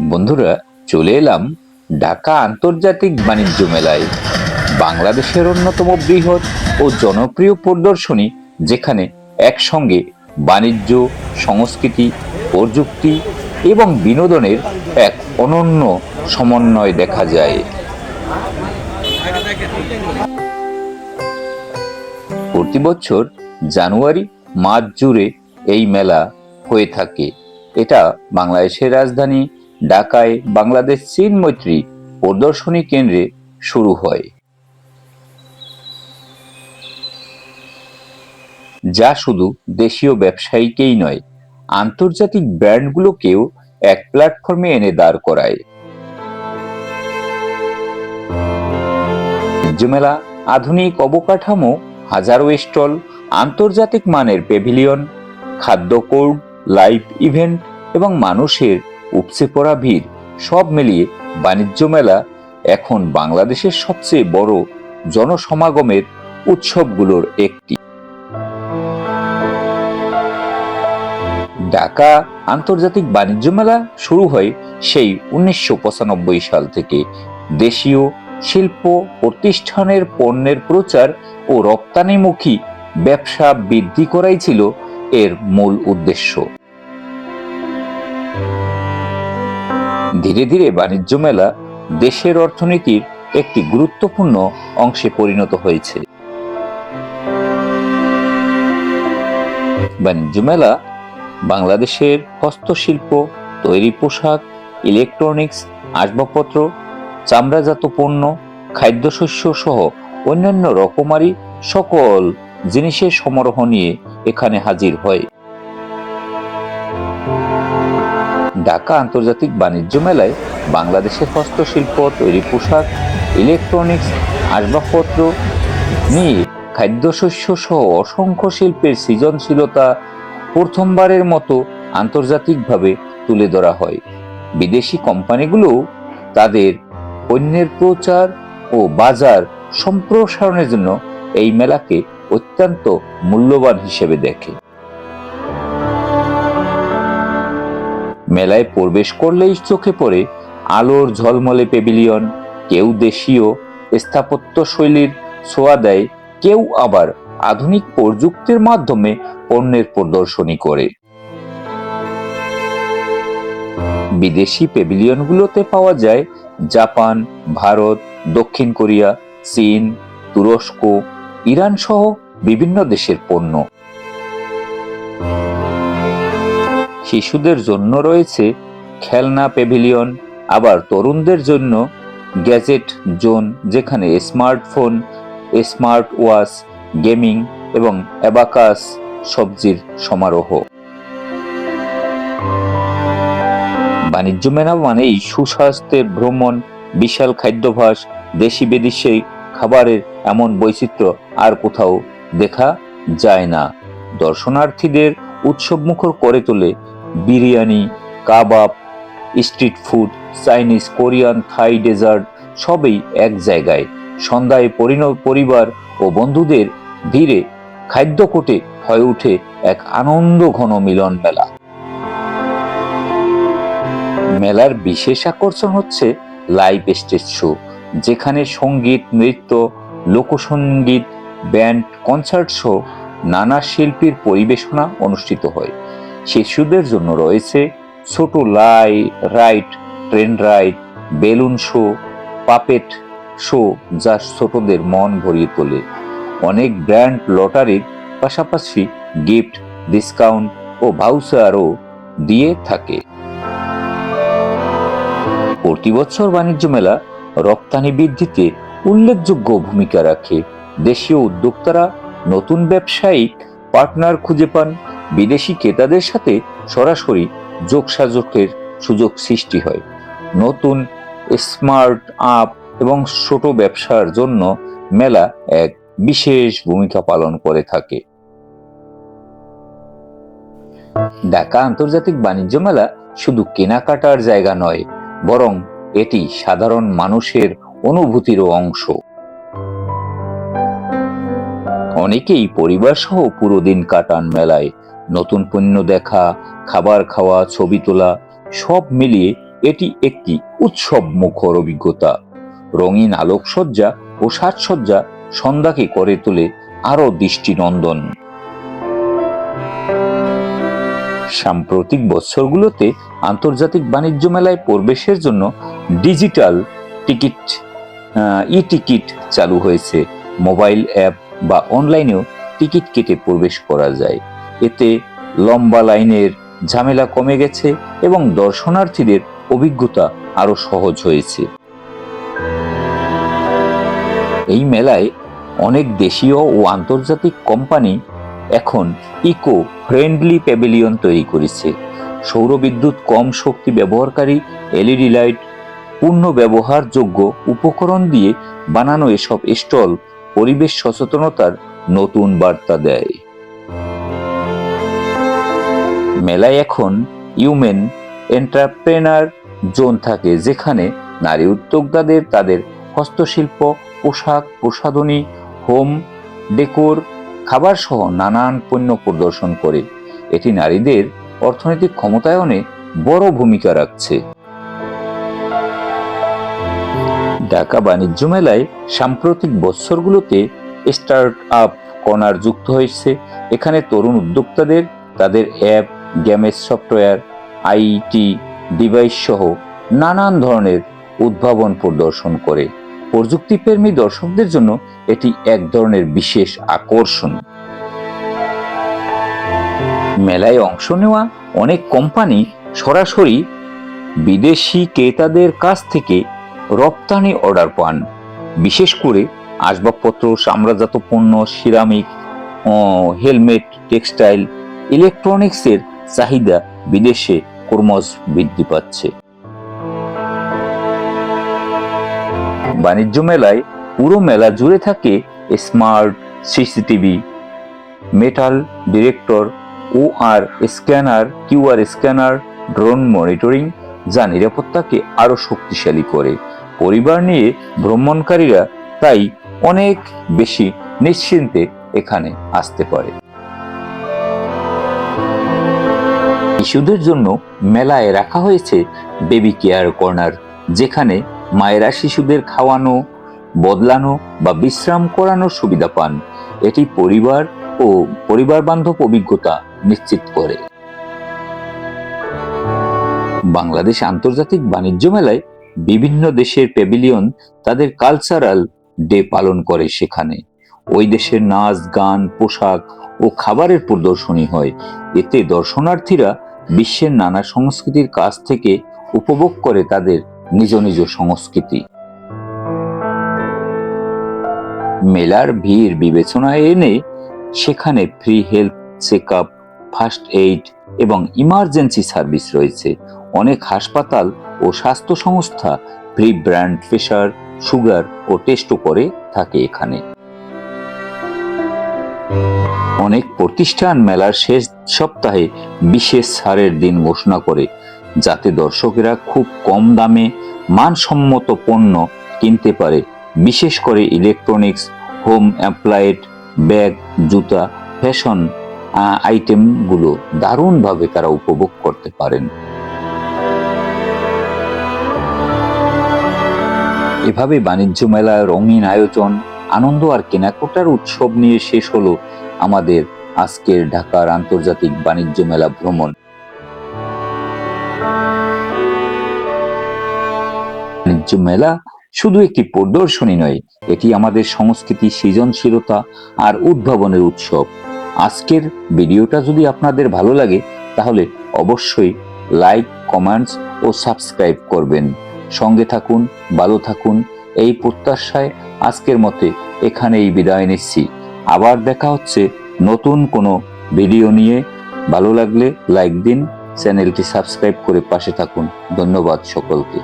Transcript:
বন্ধুরা, চলে এলাম ঢাকা আন্তর্জাতিক বাণিজ্য মেলায়। বাংলাদেশের অন্যতম বৃহৎ ও জনপ্রিয় প্রদর্শনী, যেখানে একসঙ্গে বাণিজ্য, সংস্কৃতি, প্রযুক্তি এবং বিনোদনের এক অনন্য সমন্বয় দেখা যায়। প্রতি বছর জানুয়ারি, মার্চ জুড়ে এই মেলা হয়ে থাকে। এটা বাংলাদেশের রাজধানী ঢাকায় বাংলাদেশ চীন মৈত্রী প্রদর্শনী কেন্দ্রে শুরু হয়। যা শুধু দেশীয় ব্যবসায়ীকেই নয়, আন্তর্জাতিক ব্র্যান্ডগুলোকেও এক প্ল্যাটফর্মে এনে দাঁড় করায়। বাণিজ্য আধুনিক অবকাঠামো, হাজারো স্টল, আন্তর্জাতিক মানের পেভিলিয়ন, খাদ্য কোর্ট, লাইভ ইভেন্ট এবং মানুষের উপচে পড়া ভিড়, সব মিলিয়ে বাণিজ্য মেলা এখন বাংলাদেশের সবচেয়ে বড় জনসমাগমের উৎসবগুলোর একটি। ঢাকা আন্তর্জাতিক বাণিজ্য মেলা শুরু হয় সেই উনিশশো পঁচানব্বই সাল থেকে। দেশীয় শিল্প প্রতিষ্ঠানের পণ্যের প্রচার ও রপ্তানিমুখী ব্যবসা বৃদ্ধি করাই ছিল এর মূল উদ্দেশ্য। ধীরে ধীরে বাণিজ্য মেলা দেশের অর্থনীতির একটি গুরুত্বপূর্ণ অংশে পরিণত হয়েছে। বাণিজ্য মেলা বাংলাদেশের হস্তশিল্প, তৈরি পোশাক, ইলেকট্রনিক্স, আসবাবপত্র, চামড়াজাত পণ্য, খাদ্যশস্য সহ অন্যান্য রকমারি সকল জিনিসের সমারোহ নিয়ে এখানে হাজির হয়। ঢাকা আন্তর্জাতিক বাণিজ্য মেলায় বাংলাদেশের হস্তশিল্প, তৈরি পোশাক ইলেকট্রনিক্স আসবাবপত্র নিয়ে খাদ্যশস্য সহ অসংখ্য শিল্পের সৃজনশীলতা প্রথমবারের মতো আন্তর্জাতিকভাবে তুলে ধরা হয়। বিদেশি কোম্পানিগুলো তাদের পণ্যের প্রচার ও বাজার সম্প্রসারণের জন্য এই মেলাকে অত্যন্ত মূল্যবান হিসেবে দেখে। মেলায় প্রবেশ করলেই চোখে পড়ে আলোর ঝলমলে পেভিলিয়ন। কেউ দেশীয় স্থাপত্য শৈলীর ছোঁয়া দেয়, কেউ আবার আধুনিক প্রযুক্তির মাধ্যমে পণ্যের প্রদর্শনী করে। বিদেশি পেভিলিয়নগুলোতে পাওয়া যায় জাপান, ভারত, দক্ষিণ কোরিয়া, চীন, তুরস্ক ইরান সহ বিভিন্ন দেশের পণ্য। শিশুদের জন্য রয়েছে খেলনা পেভিলিয়ন আবার তরুণদের জন্য গ্যাজেট জোন, যেখানে স্মার্টফোন স্মার্ট ওয়াচ গেমিং এবং অ্যাবাকাস সবজির সমারোহ। বাণিজ্য মেলা মানেই সুস্বাস্থ্যের ভ্রমণ, বিশাল খাদ্যাভাস দেশি বিদেশি খাবারের এমন বৈচিত্র্য আর কোথাও দেখা যায় না। দর্শনার্থীদের উৎসবমুখর করে তোলে biryani, kebab, street food, Chinese, Korean, Thai dessert সবই এক জায়গায়। সন্ধ্যায় পরিবার ও বন্ধুদের ভিড়ে খাদ্যকোটে হয়ে ওঠে এক আনন্দ ঘন মিলন মেলা। মেলার বিশেষ আকর্ষণ হচ্ছে লাইভ স্টেজ শো, যেখানে সংগীত, নৃত্য, লোকসঙ্গীত, ব্যান্ড, কনসার্ট শো নানা শিল্পীর পরিবেশনা অনুষ্ঠিত হয়। শিশুদের জন্য রয়েছে ছোট লাই, ride, train ride, balloon show, puppet show, যা ছোটদের মন ভরিয়ে তোলে। অনেক ব্র্যান্ড লটারির পাশাপাশি গিফট, ডিসকাউন্ট ও ভাউচারও দিয়ে থাকে। প্রতি বছর বাণিজ্য মেলা রপ্তানি বৃদ্ধিতে উল্লেখযোগ্য ভূমিকা রাখে। দেশীয় উদ্যোক্তারা নতুন ব্যবসায়িক পার্টনার খুঁজে পান বিদেশি ক্রেতাদের সাথে সরাসরি যোগসাযোগের সুযোগ সৃষ্টি হয়। নতুন স্মার্ট আপ এবং ছোট ব্যবসার জন্য মেলা এক বিশেষ ভূমিকা পালন করে থাকে। ঢাকা আন্তর্জাতিক বাণিজ্য মেলা শুধু কেনাকাটার জায়গা নয়, বরং এটি সাধারণ মানুষের অনুভূতিরও অংশ। অনেকেই পরিবার সহ পুরো দিন কাটান মেলায়। নতুন পণ্য দেখা, খাবার খাওয়া, ছবি তোলা, সব মিলিয়ে এটি একটি উৎসব মুখর অভিজ্ঞতা। রঙিন আলোকসজ্জা ও সাজসজ্জা সন্ধ্যাকে করে তোলে আরও দৃষ্টিনন্দন। সাম্প্রতিক বছরগুলোতে আন্তর্জাতিক বাণিজ্য মেলায় প্রবেশের জন্য ডিজিটাল টিকিট ই টিকিট চালু হয়েছে। মোবাইল অ্যাপ বা অনলাইনেও টিকিট কেটে প্রবেশ করা যায়। এতে লম্বা লাইনের ঝামেলা কমে গেছে এবং দর্শনার্থীদের অভিজ্ঞতা আরও সহজ হয়েছে। এই মেলায় অনেক দেশীয় ও আন্তর্জাতিক কোম্পানি এখন ইকো ফ্রেন্ডলি প্যাভিলিয়ন তৈরি করেছে। সৌরবিদ্যুৎ কম শক্তি ব্যবহারকারী এলইডি লাইট, পূর্ণ ব্যবহারযোগ্য উপকরণ দিয়ে বানানো এসব স্টল পরিবেশ সচেতনতার নতুন বার্তা দেয়। মেলায় এখন ইউমেন এন্টারপ্রেনার জোন থাকে, যেখানে নারী উদ্যোক্তাদের তাদের হস্তশিল্প, পোশাক, প্রসাধনী হোম ডেকোর খাবার সহ নানান পণ্য প্রদর্শন করে। এটি নারীদের অর্থনৈতিক ক্ষমতায়নে বড় ভূমিকা রাখছে। ঢাকা বাণিজ্য মেলায় সাম্প্রতিক বছরগুলোতে স্টার্ট আপ কর্নার যুক্ত হয়েছে। এখানে তরুণ উদ্যোক্তাদের তাদের অ্যাপ গেমের সফটওয়্যার আইটি ডিভাইস সহ নানান ধরনের উদ্ভাবন প্রদর্শন করে। প্রযুক্তিপ্রেমী দর্শকদের জন্য এটি এক ধরনের বিশেষ আকর্ষণ। মেলায় অংশ নেওয়া অনেক কোম্পানি সরাসরি বিদেশি ক্রেতাদের কাছ থেকে রপ্তানি অর্ডার পান। বিশেষ করে আসবাবপত্র সাম্রাজ্যত পণ্য সিরামিক হেলমেট, টেক্সটাইল, ইলেকট্রনিক্সের চাহিদা বিদেশে ক্রমশ বৃদ্ধি পাচ্ছে। বাণিজ্য মেলায় পুরো মেলা জুড়ে থাকে স্মার্ট সিসিটিভি, মেটাল ডিরেক্টর ও আর scanner, QR scanner, drone monitoring যা নিরাপত্তাকে আরও শক্তিশালী করে। পরিবার নিয়ে ভ্রমণকারীরা তাই অনেক বেশি নিশ্চিন্তে এখানে আসতে পারে। শিশুদের জন্য মেলায় রাখা হয়েছে বেবি কেয়ার কর্নার যেখানে মায়েরা শিশুদের খাওয়ানো, বদলানো বা বিশ্রাম করানোর সুবিধা পান। এটি পরিবার ও পরিবার বান্ধব অভিজ্ঞতা নিশ্চিত করে। বাংলাদেশ আন্তর্জাতিক বাণিজ্য মেলায় বিভিন্ন দেশের প্যাভিলিয়ন তাদের কালচারাল ডে পালন করে সেখানে। ওই দেশের নাচ, গান, পোশাক ও খাবারের প্রদর্শনী হয়। এতে দর্শনার্থীরা বিশ্বের নানা সংস্কৃতির কাছ থেকে উপভোগ করে তাদের নিজ নিজ সংস্কৃতি। মেলার ভিড় বিবেচনায় এনে সেখানে free health check up first aid এবং ইমার্জেন্সি সার্ভিস রয়েছে। অনেক হাসপাতাল ও স্বাস্থ্য সংস্থা ফ্রি ব্র্যান্ড প্রেশার সুগার ও টেস্টও করে থাকে এখানে। অনেক প্রতিষ্ঠান মেলার শেষ সপ্তাহে বিশেষ ছাড়ের দিন ঘোষণা করে, যাতে দর্শকেরা খুব কম দামে মানসম্মত পণ্য কিনতে পারে, বিশেষ করে ইলেকট্রনিক্স হোম অ্যাপ্লায়েড ব্যাগ জুতা ফ্যাশন আইটেমগুলো দারুণভাবে তারা উপভোগ করতে পারেন। এভাবে বাণিজ্য মেলা রঙিন আয়োজন, আনন্দ আর কেনাকাটার উৎসব নিয়ে শেষ হলো আমাদের আজকের ঢাকার আন্তর্জাতিক বাণিজ্য মেলা ভ্রমণ। বাণিজ্য মেলা শুধু একটি প্রদর্শনী নয়, এটি আমাদের সংস্কৃতি সৃজনশীলতা আর উদ্ভাবনের উৎসব। আজকের ভিডিওটা যদি আপনাদের ভালো লাগে, তাহলে অবশ্যই লাইক, কমেন্টস ও সাবস্ক্রাইব করবেন। সঙ্গে থাকুন, ভালো থাকুন, এই প্রত্যাশায় আজকের মতে এখানেই বিদায় নিচ্ছি। আবার দেখা হচ্ছে নতুন কোনো ভিডিও নিয়ে। ভালো লাগলে লাইক দিন, চ্যানেলটি সাবস্ক্রাইব করে পাশে থাকুন। ধন্যবাদ সকলকে।